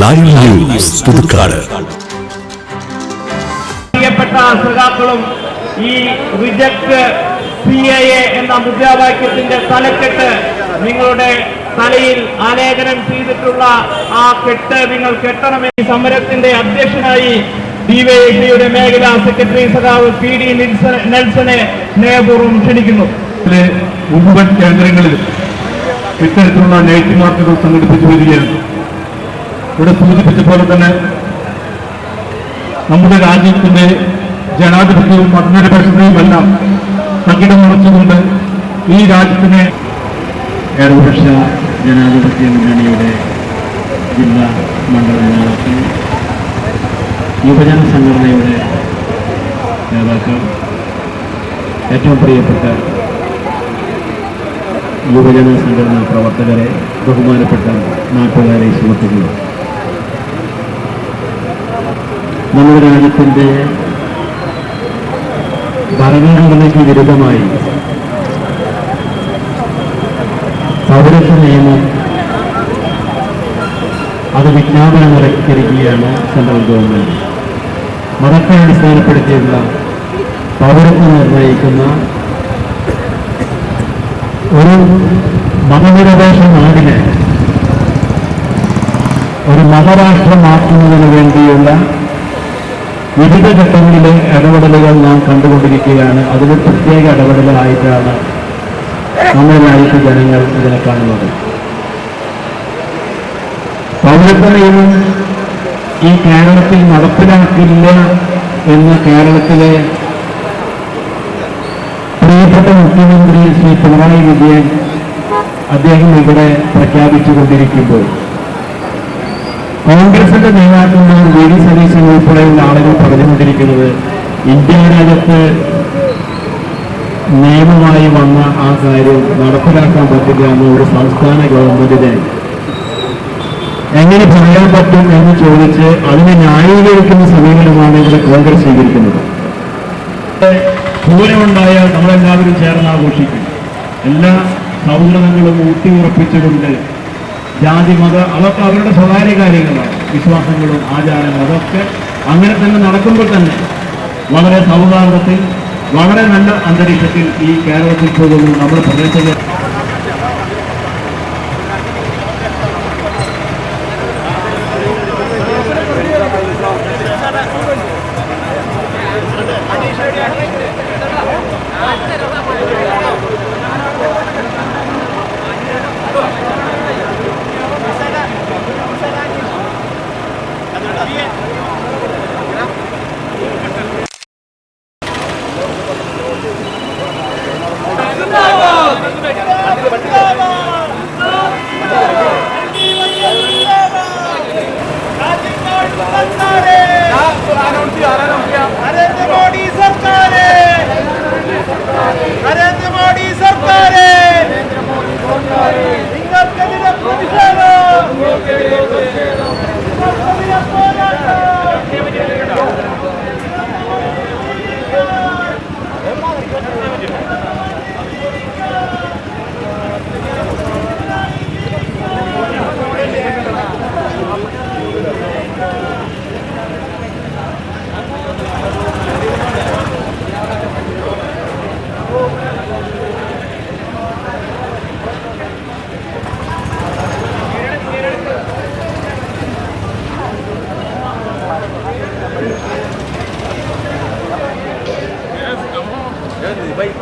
Live news Puthukkad പ്രിയപ്പെട്ട ശ്രോതാക്കളും ഈ reject C A എന്ന മുദ്രാവാക്യത്തിന്റെ തലക്കെട്ട് നിങ്ങളുടെ തലയിൽ ആലേഖനം ചെയ്തിട്ടുള്ള ആ കെട്ട് നിങ്ങൾ കെട്ടണമെന്ന് ഈ സമരത്തിന്റെ അധ്യക്ഷനായി ഡിവൈഎഫ്ഐയുടെ മേഖലാ സെക്രട്ടറി സഖാവ് പി ഡി നെൽസനെ സ്നേഹപൂർവം ക്ഷണിക്കുന്നു. ജില്ലയിലെ കേന്ദ്രങ്ങളിൽ ഇത്തരത്തിലുള്ള നൈറ്റ് മാർച്ചുകൾ സംഘടിപ്പിച്ചു വരികയാണ്. ഇവിടെ സൂചിപ്പിച്ച പോലെ തന്നെ നമ്മുടെ രാജ്യത്തിന്റെ ജനാധിപത്യവും മതനിരപേക്ഷതയും എല്ലാം തകിടം മറിച്ചുകൊണ്ട് ഈ രാജ്യത്തിനെ ഇടതുപക്ഷ ജനാധിപത്യ മുന്നണിയുടെ ജില്ലാ മണ്ഡല നേതാക്കൾ യുവജന സംഘടനയുടെ നേതാക്കൾ ഏറ്റവും പ്രിയപ്പെട്ട യുവജന സംഘടനാ പ്രവർത്തകരെ ബഹുമാനപ്പെട്ട നാട്ടുകാരെ സുഹൃത്തുക്കൾ നമ്മുടെ രാജ്യത്തിന്റെ ഭരണഘടനയ്ക്ക് വിരുദ്ധമായി പൗരത്വ നിയമം അത് വിജ്ഞാപനം ഇറക്കിയിരിക്കുകയാണ് സെൻട്രൽ ഗവൺമെന്റ് മതത്തെ അടിസ്ഥാനപ്പെടുത്തിയുള്ള പൗരത്വം നിർണയിക്കുന്ന ഒരു മതനിരപേക്ഷ നാടിനെ ഒരു മതരാഷ്ട്രമാക്കുന്നതിന് വേണ്ടിയുള്ള വിവിധ ഘട്ടങ്ങളിലെ ഇടപെടലുകൾ നാം കണ്ടുകൊണ്ടിരിക്കുകയാണ്. അതിലൊരു പ്രത്യേക ഇടപെടലായിട്ടാണ് നമ്മുടെ രാജ്യത്തെ ജനങ്ങൾ ഇതിനെ കാണുന്നത്. പൗരത്വ നിയമം ഈ കേരളത്തിൽ നടപ്പിലാക്കില്ല എന്ന് കേരളത്തിലെ പ്രിയപ്പെട്ട മുഖ്യമന്ത്രി ശ്രീ പിണറായി വിജയൻ അദ്ദേഹം ഇവിടെ പ്രഖ്യാപിച്ചുകൊണ്ടിരിക്കുമ്പോൾ കോൺഗ്രസിന്റെ നേതാക്കന്മാർ വി ഡി സതീശൻ ഉൾപ്പെടെയുള്ള ആളുകൾ പറഞ്ഞുകൊണ്ടിരിക്കുന്നത് ഇന്ത്യ രാജ്യത്ത് നിയമമായി വന്ന ആ കാര്യം നടപ്പിലാക്കാൻ പറ്റില്ല എന്ന ഒരു സംസ്ഥാന ഗവൺമെന്റിനെ എങ്ങനെ പറയാൻ പറ്റും എന്ന് ചോദിച്ച് അതിനെ ന്യായീകരിക്കുന്ന സമീപനമാണ് ഇവിടെ കോൺഗ്രസ് സ്വീകരിക്കുന്നത്. പൂരമുണ്ടായാൽ നമ്മളെല്ലാവരും ചേർന്ന് ആഘോഷിക്കും. എല്ലാ സൗഹൃദങ്ങളും ഊട്ടിയുറപ്പിച്ചുകൊണ്ട് ജാതി മത അതൊക്കെ അവരുടെ സ്വകാര്യ കാര്യങ്ങളാണ്. വിശ്വാസങ്ങളും ആചാരങ്ങളും അതൊക്കെ അങ്ങനെ തന്നെ നടക്കുമ്പോൾ തന്നെ വളരെ സൗഹാർദ്ദത്തിൽ വളരെ നല്ല അന്തരീക്ഷത്തിൽ ഈ കേരളത്തിൽ പോകുന്നു നമ്മുടെ പ്രദേശത്ത് Hare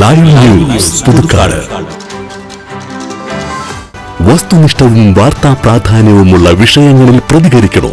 ലൈവ് ന്യൂസ് പുതുക്കാട് വസ്തുനിഷ്ഠവും വാർത്താ പ്രാധാന്യവുമുള്ള വിഷയങ്ങളിൽ പ്രതികരിക്കണോ